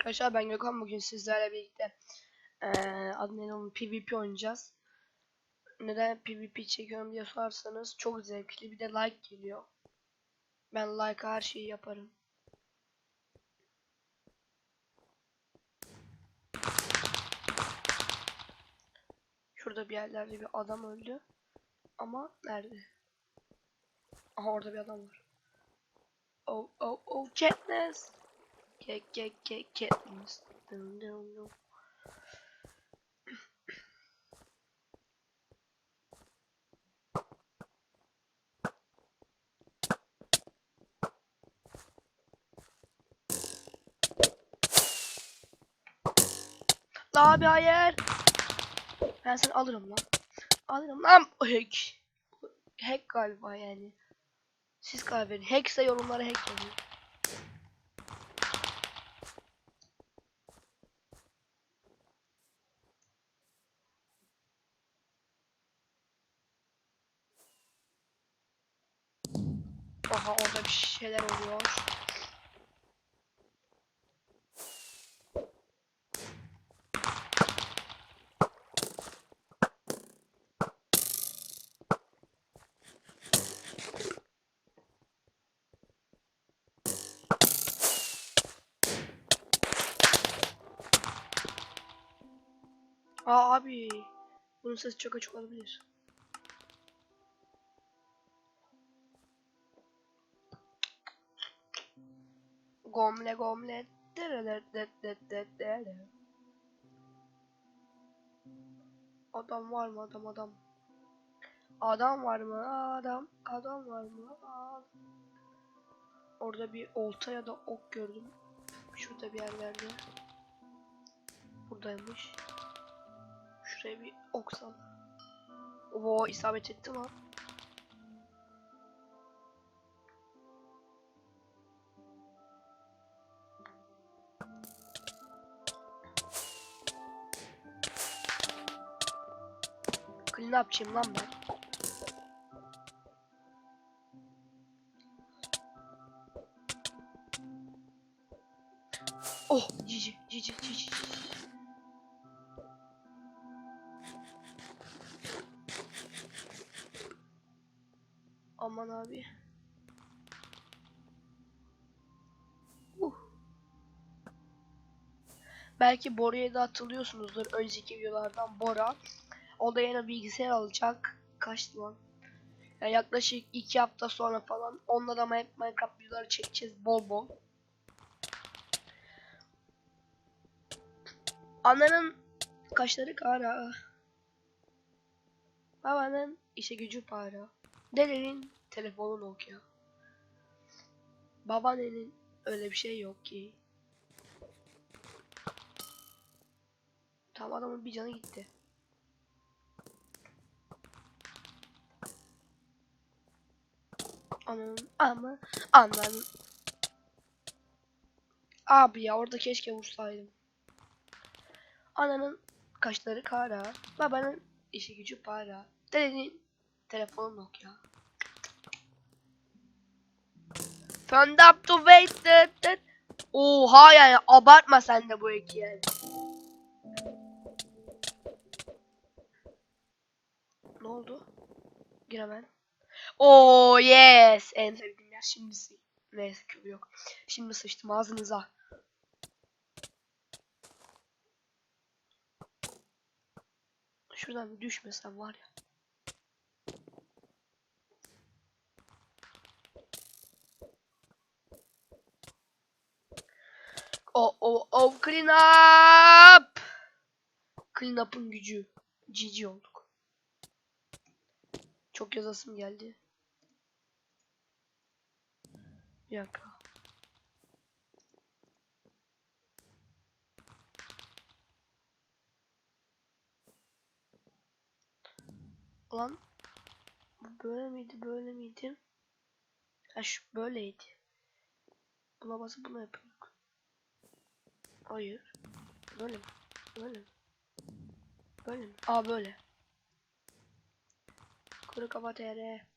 Arkadaşlar ben Gökhan bugün sizlerle birlikte onun PvP oynayacağız. Neden PvP çekiyorum diye sorarsanız çok zevkli bir de like geliyor. Ben like her şeyi yaparım. Şurada bir yerlerde bir adam öldü. Ama nerede? Aha orada bir adam var. Oh oh oh Katniss. Dun dun dun. La abi hayır. Ben seni alırım lan. Alırım lan. Hack. Hack galiba yani. Siz karar verin. Hackse yorumlara hack yazın. Aha orada bir şeyler oluyor. Aa abi. Bunun sesi çok açık olabilir. Gomle gomle. Adam var mı adam adam? Adam var mı adam? Adam var mı adam? Orada bir olta ya da ok gördüm. Şurada bir yerlerde. Buradaymış. Şuraya bir ok sal. Oo isabet etti lan. Clean yapacağım lan ben. Oh cici cici. cici. Aman abi. Uh. Belki Bora'ya da hatırlıyorsunuzdur önceki videolardan Bora. O da bilgisayar alacak. Kaç lan? Yani yaklaşık 2 hafta sonra falan onunla da Minecraft videoları çekeceğiz bol bol. Ananın kaşları kara. Babanın işe gücü para. Dedenin telefonu Nokia. Babaannenin öyle bir şey yok ki. Tamam adamın bir canı gitti. Ananın ama ananın. Abi ya orada keşke vursaydım. Ananın kaşları kara. Babanın işi gücü para. Dedenin telefonu Nokia. Turned up to wait. Oha yani abartma sen de bu eki yani. Ne oldu? Gir. Oh yes. En sevdiğim yer şimdi Neyse küfür yok. Şimdi sıçtım ağzınıza. Şuradan bir düşmesem var ya. Oh oh oh clean up. Clean up'ın gücü. GG olduk. Çok yazasım geldi. Bir dakika. Ulan bu böyle miydi böyle miydi? Ha şu böyleydi. Buna basıp bunu yapıyorduk. Hayır. Böyle mi? Böyle mi? Böyle mi? Aa böyle. Kuru kafa TR.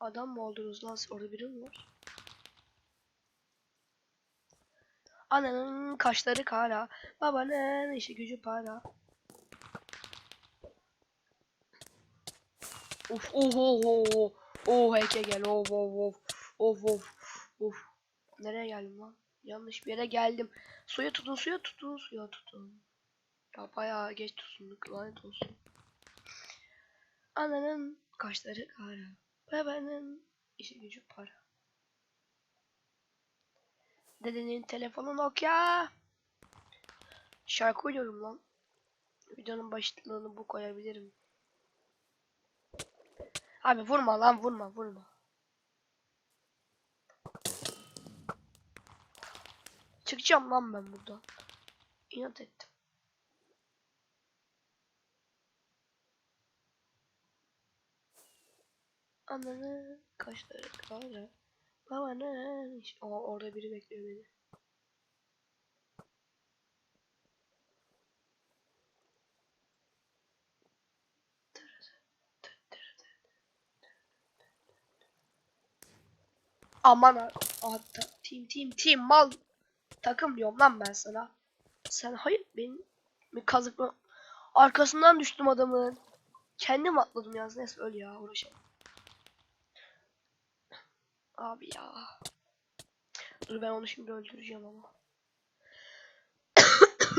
Adam mı oldunuz lan? Orada biri mi var? Ananın kaşları kara. Babanın işi gücü para. Of of of of. Oh heke gel of of of. Of of of. Nereye geldim lan? Yanlış bir yere geldim. Suya tutun suya tutun suya tutun. Ya bayağı geç tutunduk lanet olsun. Ananın kaşları kara. Babanın işi gücü para. Dedenin telefonu Nokia. Şarkı oynuyorum lan. Videonun başlığını bu koyabilirim. Abi vurma lan vurma vurma. Çıkacağım lan ben buradan. İnat ettim. Ananı kaşları kara. Babanın Aa, orada biri bekliyor beni. Aman ha- aha, ta- team team team mal takım diyorum lan ben sana. Sen hayır benim mi kazıkla arkasından düştüm adamın. Kendim atladım yalnız neyse öl ya uğraşamam. Abi ya. Dur ben onu şimdi öldüreceğim ama.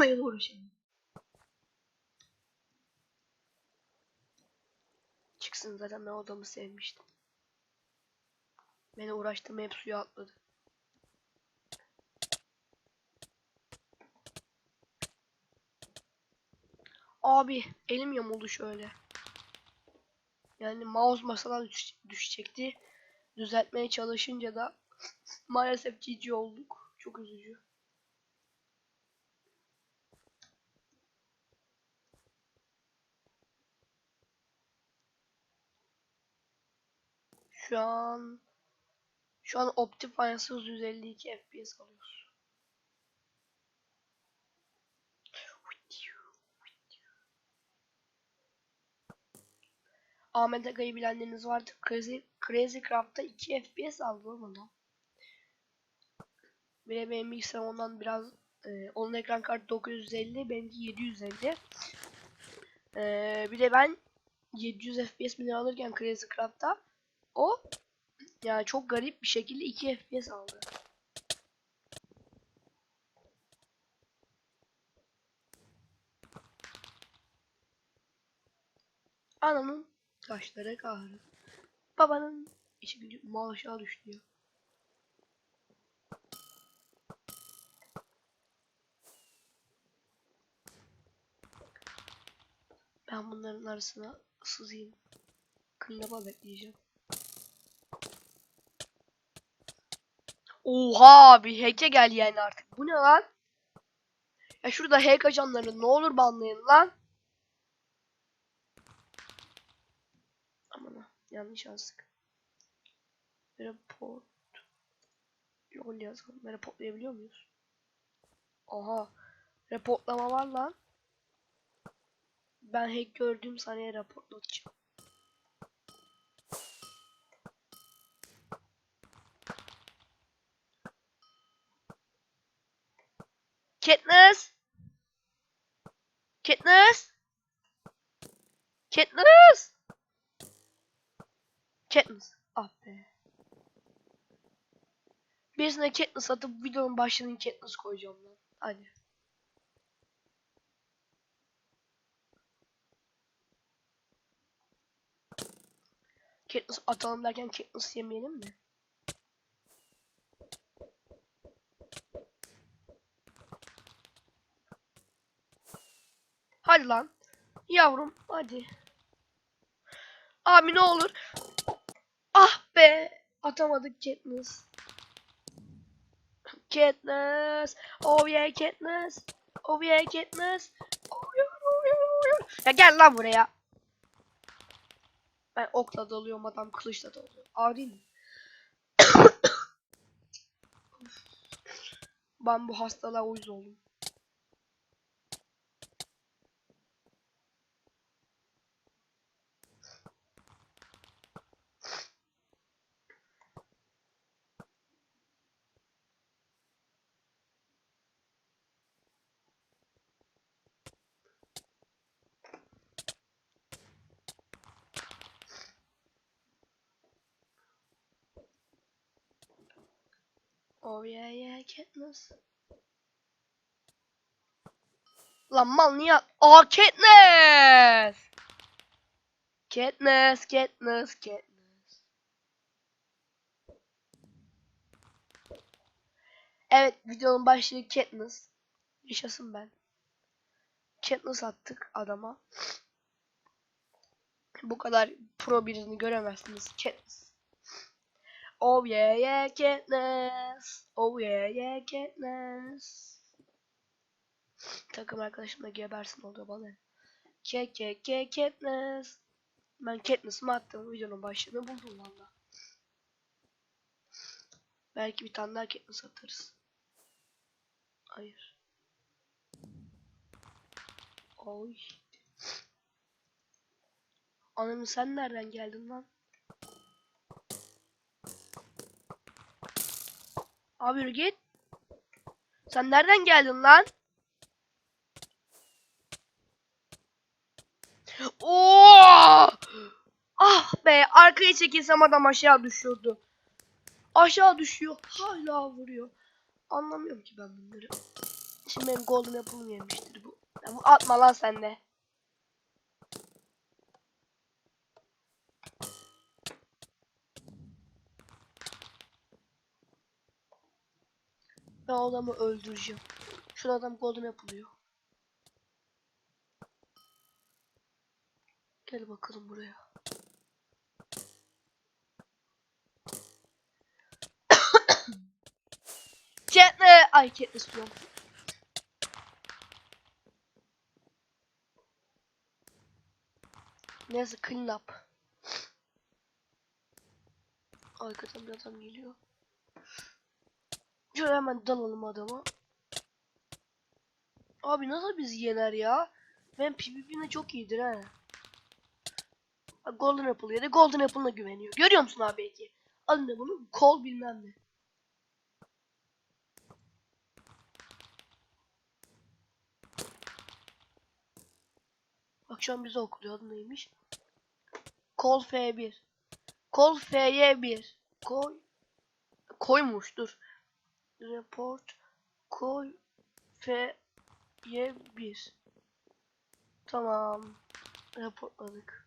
ya da uğraşamam. Çıksın zaten ben odamı sevmiştim. Beni uğraştırma hep suya atladı. Abi elim yamuldu şöyle. Yani mouse masadan düş- düşecekti. Düzeltmeye çalışınca da maalesef GG olduk. Çok üzücü. Şu an şu an Optifine'sız 152 FPS alıyoruz. Ahmet Aga'yı bilenleriniz vardır. Crazy, Crazy Craft'ta 2 FPS aldı. Bir de benim bilgisayarım ondan biraz e, onun ekran kartı 950 benimki 750. E, bir de ben 700 FPS mi alırken Crazy Craft'ta o yani çok garip bir şekilde 2 FPS aldı. Anamın kaşları kahrı. Babanın işi gücü mal düştü ya. Ben bunların arasına sızayım. Kıllama bekleyeceğim. Oha abi hack'e gel yani artık. Bu ne lan? Ya şurada hack ajanları ne olur banlayın lan. Aman ha yanlış yazdık. Report. Lol yazalım. Reportlayabiliyor muyuz? Aha. Reportlama var lan. Ben hack gördüğüm saniye raporlatacağım. Katniss! Katniss! Katniss! Katniss. Ah be. Birisine Katniss atıp videonun başlığına Katniss koyacağım lan. Hadi. Katniss atalım derken Katniss yemeyelim mi? Hadi lan. Yavrum hadi. Abi ne olur. Ah be. Atamadık Katniss. Katniss. Oh yeah Katniss. Oh yeah Katniss. Oh yeah, oh yeah, oh yeah. Ya gel lan buraya. Ben okla dalıyorum adam kılıçla dalıyor. Değil mi? ben bu hastalığa uyuz oldum. Oh yeah yeah Katniss. Lan mal niye? Aa Katniss! Katniss, Katniss, Katniss. Evet videonun başlığı Katniss. Yaşasın ben. Katniss attık adama. Bu kadar pro birini göremezsiniz. Katniss. Oh yeah yeah Katniss. Oh yeah yeah Katniss. Takım arkadaşım da gebersin oldu bana. Ke ke ke Katniss. Ben Katniss'ımı attım. Videonun başlığını buldum valla. Belki bir tane daha Katniss atarız. Hayır. Oy. Ananı sen nereden geldin lan? Abi git. Sen nereden geldin lan? Oo! Ah be arkaya çekilsem adam aşağı düşüyordu. Aşağı düşüyor. Hala vuruyor. Anlamıyorum ki ben bunları. Şimdi benim golden apple'ım yemiştir bu atma lan sen de. Ben o adamı öldüreceğim. Şu adam golden apple Gel bakalım buraya. Katniss! Ay Katniss diyorum. Neyse clean up. Arkadan bir adam geliyor. Şöyle hemen dalalım adama. Abi nasıl bizi yener ya? Ben PvP'ne çok iyidir ha. Golden Apple ya da Golden Apple'ına güveniyor. Görüyor musun abi belki? Adın ne bunu? Kol bilmem ne. An bize okuluyor. Adı neymiş? Kol F1. Kol F'ye1. Koy. Koymuş dur. Report. Koy. F'ye1. Tamam. Raporladık.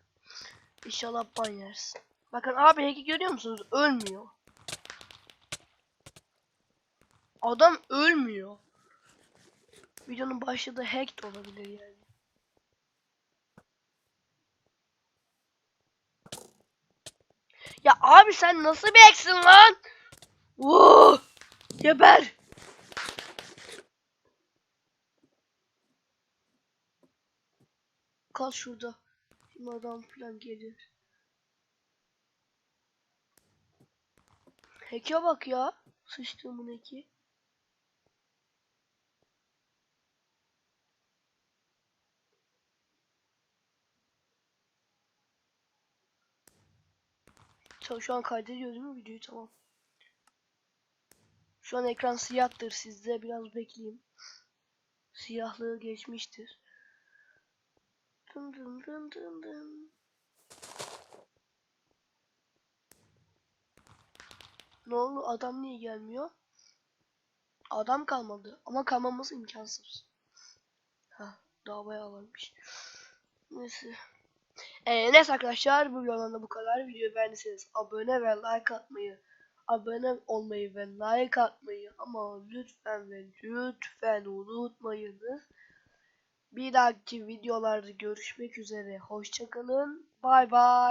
İnşallah ban yersin. Bakın abi hack'i görüyor musunuz? Ölmüyor. Adam ölmüyor. Videonun başlığı da hack de olabilir yani. Ya abi sen nasıl bir hacksin lan? Vuu! Geber! Kal şurada. Şimdi adam falan gelir. Hack'e bak ya. Sıçtığımın hacki. Tamam, Şu an kaydediyor değil mi videoyu? Tamam. Şu an ekran siyahtır sizde. Biraz bekleyeyim. Siyahlığı geçmiştir. Dın dın dın dın dın. Ne oldu? Adam niye gelmiyor? Adam kalmadı. Ama kalmaması imkansız. Ha, daha bayağı varmış. Neyse. Ee, neyse arkadaşlar bu videodan da bu kadar. Videoyu beğendiyseniz abone ve like atmayı, abone olmayı ve like atmayı ama lütfen ve lütfen unutmayınız. Bir dahaki videolarda görüşmek üzere. Hoşçakalın. Bay bay.